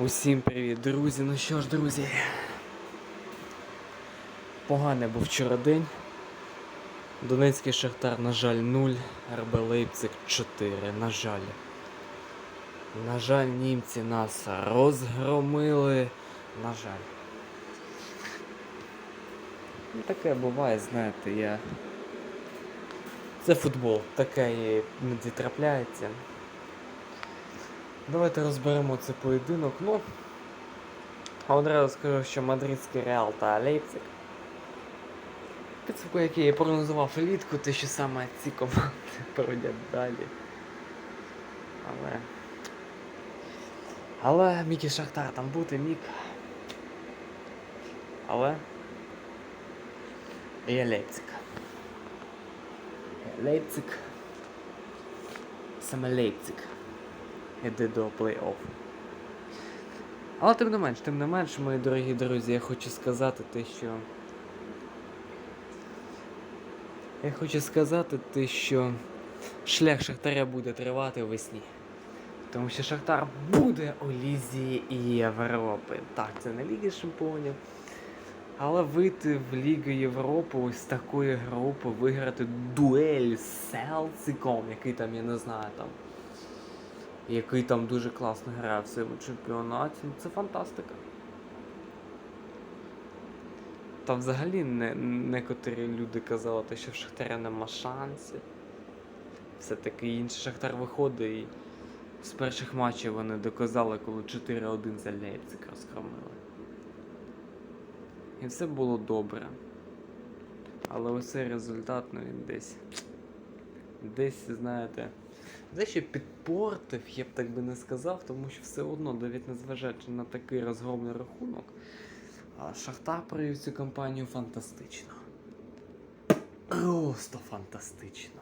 Усім привіт, друзі. Ну що ж, друзі. Поганий був вчора день. Донецький Шахтар, на жаль, 0, РБ Лейпциг 4. На жаль. На жаль, німці нас розгромили. На жаль. Ну, таке буває, знаєте, я. Це футбол, таке іноді трапляється. Давайте розберемо цей поєдинок. Ну, одразу скажу, що мадридський Реал та Лейпциг. Підсумку, який я прогнозував влітку, те, що саме ці команди пройдять далі. Але. Але міг і Шахтар там бути, міг. Але. Є Лейпциг. Лейпциг. Саме Лейпциг іде до плей-офф. Але тим не менш, тим не менш, мої дорогі друзі, я хочу сказати те, що. Я хочу сказати те, що шлях Шахтаря буде тривати весні. Тому що Шахтар буде у Лізі Європи. Так, це не Ліги Чемпіонів. Але вийти в Лігу Європи ось такої групи, виграти дуель з Селсиком, який там, я не знаю, там який там дуже класно грає в цьому чемпіонаті. Це фантастика. Та взагалі не, люди казали, що в Шахтаря нема шансів. Все-таки інший Шахтар виходить і з перших матчів вони доказали, коли 4-1 за Лейпциг розгромили. І все було добре. Але ось цей результат, ну він десь. Десь, знаєте. Дещо підпортив, я б так би не сказав, тому що все одно, навіть незважаючи на такий розгромний рахунок, Шахтар провів цю кампанію фантастично. Просто фантастично.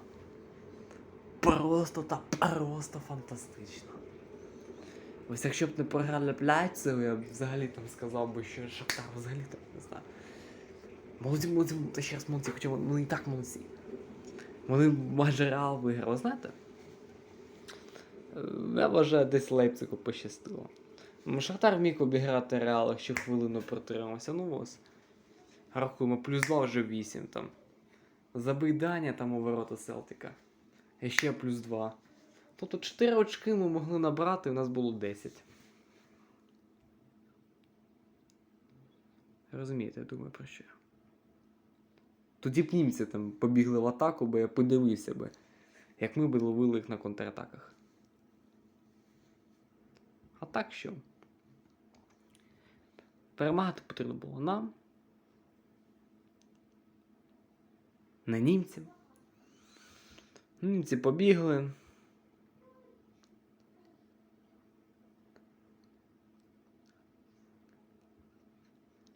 Просто та просто фантастично. Ось якщо б не програли Пляйцеву, я б взагалі там сказав би, що Шахтар взагалі там не знаю. Молоді, молоді, ще раз молоді, хоча вони і так молодці. Вони майже реал виграли, знаєте? Е, Я вважаю, десь Лейпцигу пощастило. Шахтар міг обіграти Реал, якщо хвилину протримався. Ну ось. Рахуємо, плюс 2 вже 8 там. Забий там у ворота Селтика. І ще плюс 2. Тобто 4 очки ми могли набрати, у нас було 10. Розумієте, я думаю про що. Тоді б німці там побігли в атаку, бо я подивився би, як ми б ловили їх на контратаках. Так що? Перемагати потрібно було нам. Не німцям. Німці побігли.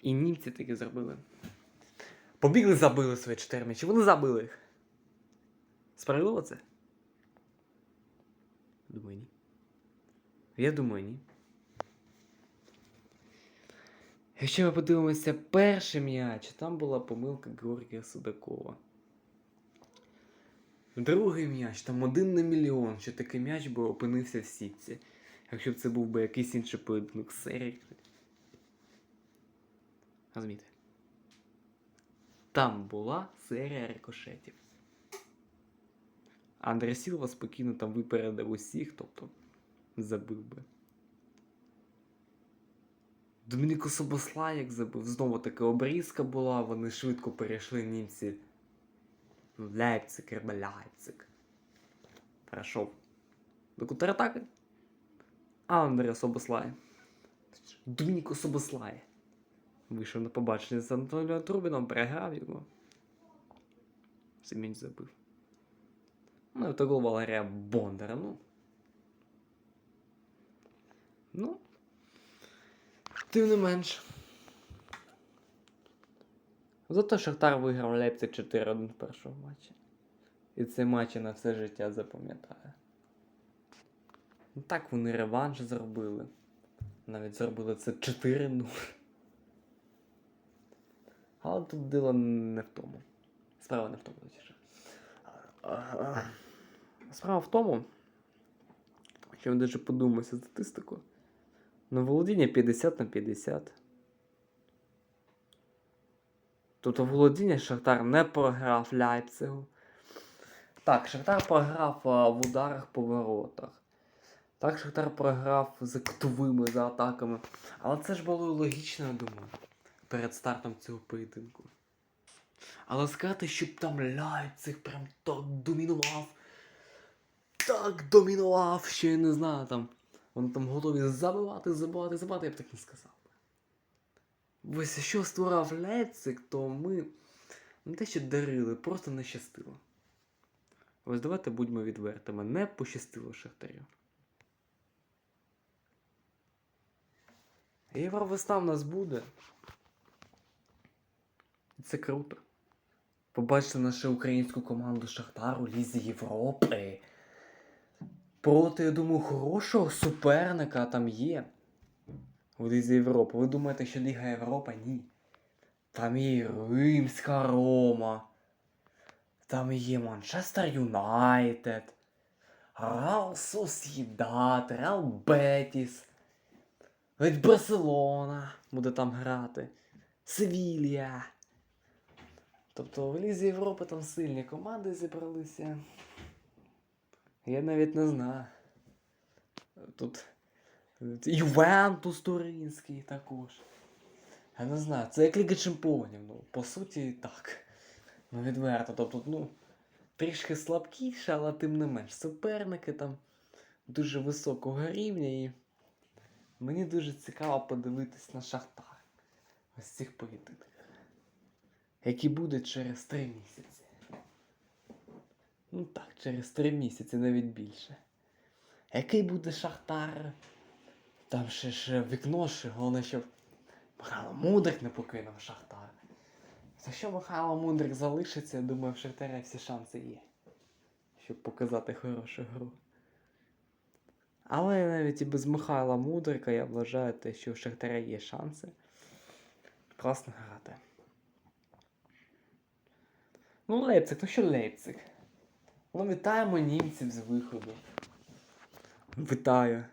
І німці таки зробили. Побігли, забили свої чотири м'ячі. Вони забили їх. Справедливо це? Думаю, ні. Я думаю, ні. Якщо ми подивимося перший м'яч, там була помилка Георгія Судакова. Другий м'яч, там один на мільйон, що такий м'яч би опинився в сітці. Якщо б це був би якийсь інший поєдинок серії. Розумієте? Там була серія рикошетів. Андре Сілва спокійно там випередив усіх, тобто забив би. Домініко Собосла, як забив, знову така обрізка була, вони швидко перейшли німці Лейпциг, Ребе Лейпциг. Перейшов до контратаки. А Андреа Собослай. Домініко Собослай. Вийшов на побачення з Анатолієм Трубіном, переграв його. Семінь забив. Ну, і то гол Валерія Бондара, ну. Ну. Тим не менш. Зато Шахтар виграв Лейпциг 4-1 в першому матчі. І цей матч на все життя запам'ятаю. Ну так вони реванш зробили. Навіть зробили це 4-0. Але тут діло не в тому. Справа не в тому, точніше. Справа в тому, що я даже подумався статистику. Ну, володіння 50 на 50. Тобто володіння Шахтар не програв Ляйпцигу. Так, Шахтар програв а, в ударах по воротах. Так, Шахтар програв за ктовими, за атаками. Але це ж було логічно, я думаю, перед стартом цього поєдинку. Але сказати, щоб там Ляйпциг прям так домінував. Так домінував, що я не знаю там. Вони там готові забивати, забивати, забивати, я б так не сказав. Ось що створав Лейпциг, то ми не те, що дарили, просто не щастило. Ось давайте будьмо відвертими. Не пощастило Шахтарю. Євровесна в нас буде. Це круто. Побачити нашу українську команду Шахтару Лізі Європи. Проти, я думаю, хорошого суперника там є. У Лізі Європи. Ви думаєте, що Ліга Європи? Ні. Там є Римська Рома. Там є Манчестер Юнайтед. Реал Сосідат, Реал Бетіс. Навіть Барселона буде там грати. Севілья. Тобто в Лізі Європи там сильні команди зібралися. Я навіть не знаю. Тут Ювентус Туринський також. Я не знаю, це як Ліга Чемпіонів, ну, по суті, так. Ну, відверто. Тобто, ну, трішки слабкіше, але тим не менш. Суперники там дуже високого рівня і мені дуже цікаво подивитись на Шахтар. Ось цих поєдинках. Які будуть через три місяці. Ну так, через три місяці, навіть більше. Який буде Шахтар? Там ще ж вікно, ще головне, щоб Михайло Мудрик не покинув Шахтар. Якщо Михайло Мудрик залишиться, я думаю, в Шахтаря всі шанси є. Щоб показати хорошу гру. Але навіть і без Михайла Мудрика я вважаю те, що в Шахтаря є шанси класно грати. Ну, Лейпциг, ну що Лейпциг? Ну, вітаємо німців з виходу. Вітаю.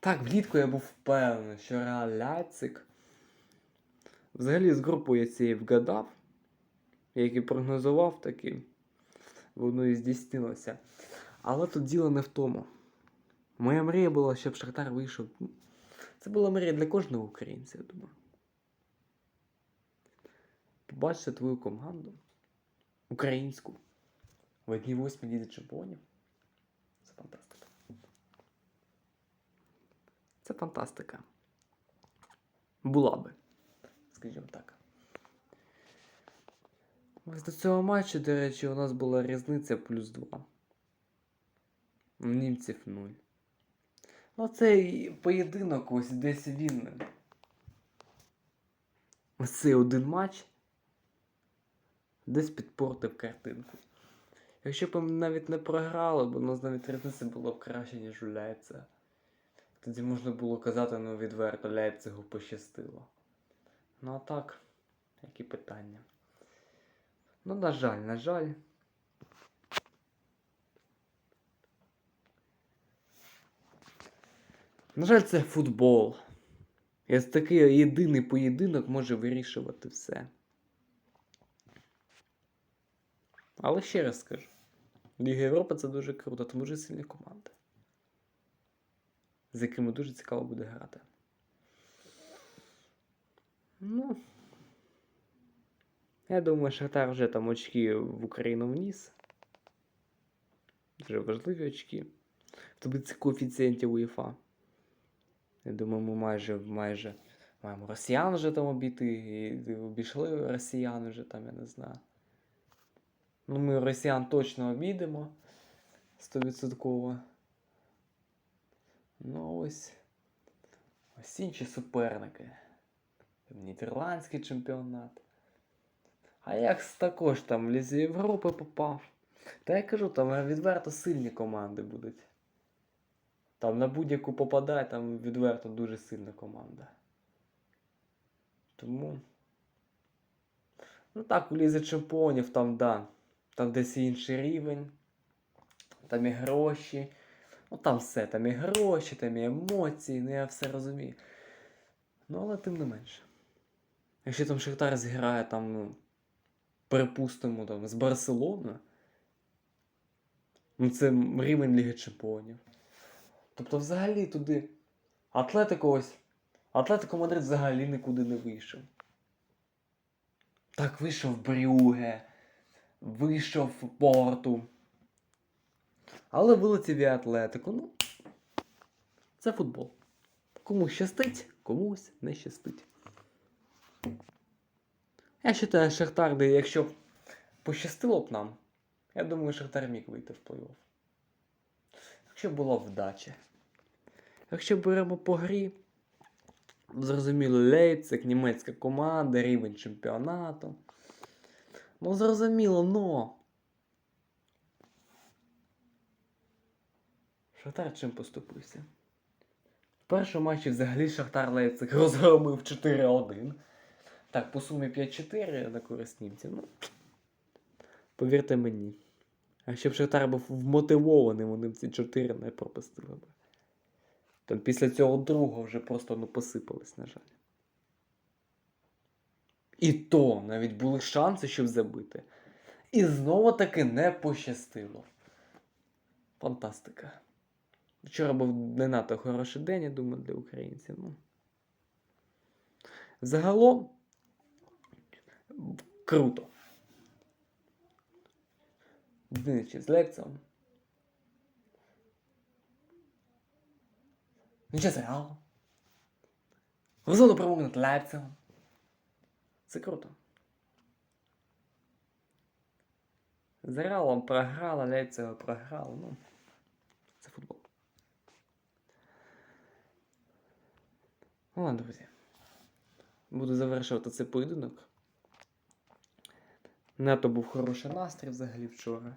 Так, влітку я був впевнений, що Реал Ляйпциг. Взагалі з групою я цієї вгадав. Як і прогнозував, так і воно і здійснилося. Але тут діло не в тому. Моя мрія була, щоб Шахтар вийшов. Це була мрія для кожного українця, я думаю. Побачити твою команду українську в одній восьмій лізі чемпіонів. Це фантастика. Це фантастика. Була би, скажімо так. Ось до цього матчу, до речі, у нас була різниця плюс 2. У німців 0. Ну, цей поєдинок ось десь він. Ось цей один матч десь підпортив картинку. Якщо б ми навіть не програли, бо у навіть різниця було б краще, ніж у Ляйпцига. Тоді можна було казати, ну відверто, Ляйпцигу пощастило. Ну а так, які питання. Ну, на жаль, на жаль. На жаль, це футбол. І ось такий єдиний поєдинок може вирішувати все. Але ще раз скажу: Ліга Європи це дуже круто, там дуже сильні команди, з якими дуже цікаво буде грати. Ну. Я думаю, Шахтар вже там очки в Україну вніс. Вже важливі очки. В таблиці коефіцієнтів УЄФА. Я думаю, ми майже майже маємо росіян вже там обійти. І обійшли росіян вже там, я не знаю. Ну, ми росіян точно обійдемо. 100%. Ну, ось. Ось інші суперники. Нідерландський чемпіонат. А Аякс також там в Лізі Європи попав. Та я кажу, там відверто сильні команди будуть. Там на будь-яку попадає, там відверто дуже сильна команда. Тому. Ну так, у Лізі Чемпіонів там, да. Там десь інший рівень. Там і гроші. Ну там все, там і гроші, там і емоції, ну я все розумію. Ну, але тим не менше. Якщо там Шахтар зіграє там, ну, припустимо, там, з Барселоною, ну це рівень Ліги Чемпіонів. Тобто, взагалі туди Атлетико ось. Атлетико Мадрид взагалі нікуди не вийшов. Так, вийшов Брюге, вийшов Порту. Але вилетів і Атлетико. Ну, це футбол. Комусь щастить, комусь не щастить. Я вважаю, Шахтар, де якщо б пощастило б нам, я думаю, Шахтар міг вийти в плей-офф. Якщо була вдача. Якщо беремо по грі, зрозуміло, Лейпциг, німецька команда, рівень чемпіонату. Ну, зрозуміло, но. Шахтар чим поступився? В першому матчі взагалі Шахтар Лейпциг розгромив 4-1. Так, по сумі 5-4 на користь німців. Ну, повірте мені. А якщо б Шахтар був вмотивований, вони б ці 4 не пропустили б. Там після цього другого вже просто ну, посипались, на жаль. І то навіть були шанси, щоб забити. І знову таки не пощастило. Фантастика. Вчора був не надто хороший день, я думаю, для українців. Ну. Загалом круто. Двічі з лекцією. Нічого Реалом. Розумно перемогу над Лейпцигом. Це круто. З Реалом програла, Лейпцигом програла. Ну, це футбол. Ну ладно, друзі. Буду завершувати цей поєдинок. Нето був хороший настрій взагалі вчора.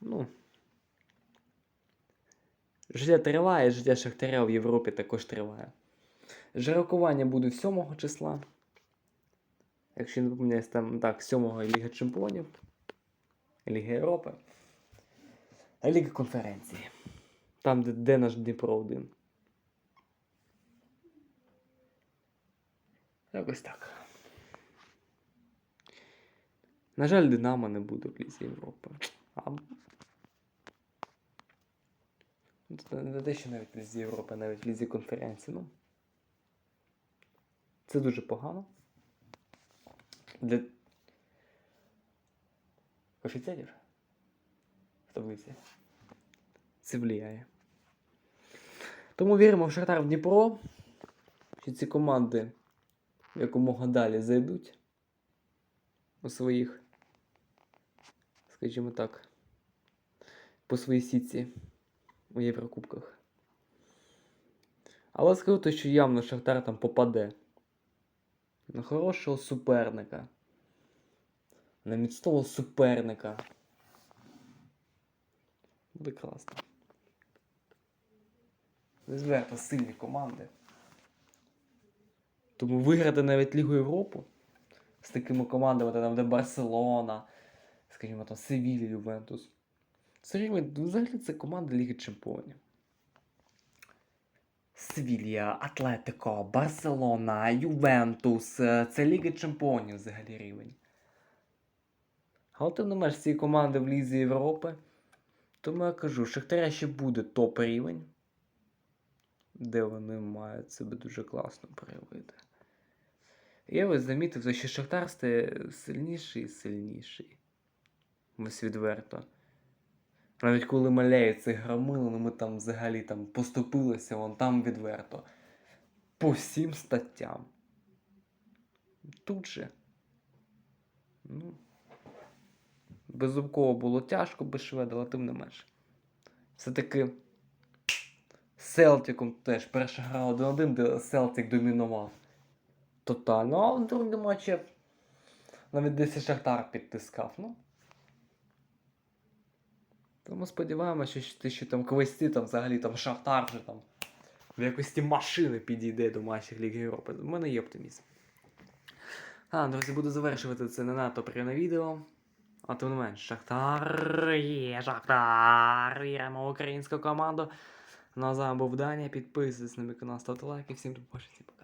Ну. Життя триває, життя Шахтаря в Європі також триває. Жерокування буде 7 числа. Якщо не помиляюсь, там так, 7 Ліга Чемпіонів, Ліга Європи. Ліга конференції. Там, де, де наш Дніпро 1. Якось так. На жаль, Динамо не буде в Лізі Європи. А... Не те, що навіть в Лізі Європи, навіть в Лізі конференції. Ну. Це дуже погано. Для офіцерів в таблиці. Це влияє. Тому віримо в Шахтар в Дніпро, що ці команди якомога далі зайдуть у своїх, скажімо так, по своїй сітці у Єврокубках. Але скажу що явно Шахтар там попаде на хорошого суперника, на міцного суперника. Буде класно. Зверто сильні команди. Тому виграти навіть Лігу Європу з такими командами, там, де Барселона, скажімо там, Севілля, Ювентус. Рівень, ну, взагалі це команда Ліги Чемпіонів. Севілля, Атлетико, Барселона, Ювентус. е, Це Ліга Чемпіонів взагалі рівень. Але тим не менш ці команди в Лізі Європи. Тому я кажу, Шахтаря ще буде топ рівень, де вони мають себе дуже класно проявити. Я ось замітив, що Шахтар стає сильніший і сильніший. Ось відверто. Навіть коли маляють цих громили, ну ми там взагалі там поступилися, вон там відверто. По всім статтям. Тут же. Ну. Беззубково було тяжко без шведа, але тим не менше. Все-таки з Селтиком теж перша гра 1-1, де Селтик домінував. Тотально. А в другому матчі навіть десь Шахтар підтискав. Ну. Тому сподіваємося, що ти ще там квесті, там взагалі там Шахтар вже там в якості машини підійде до матчів Ліги Європи. У мене є оптимізм. А, друзі, буду завершувати це не надто приємне відео. А тим не менш, Шахтар є Шахтар. Віримо в українську команду. Вами був Даня. Підписуйтесь на мій канал, ставте лайки. Всім до.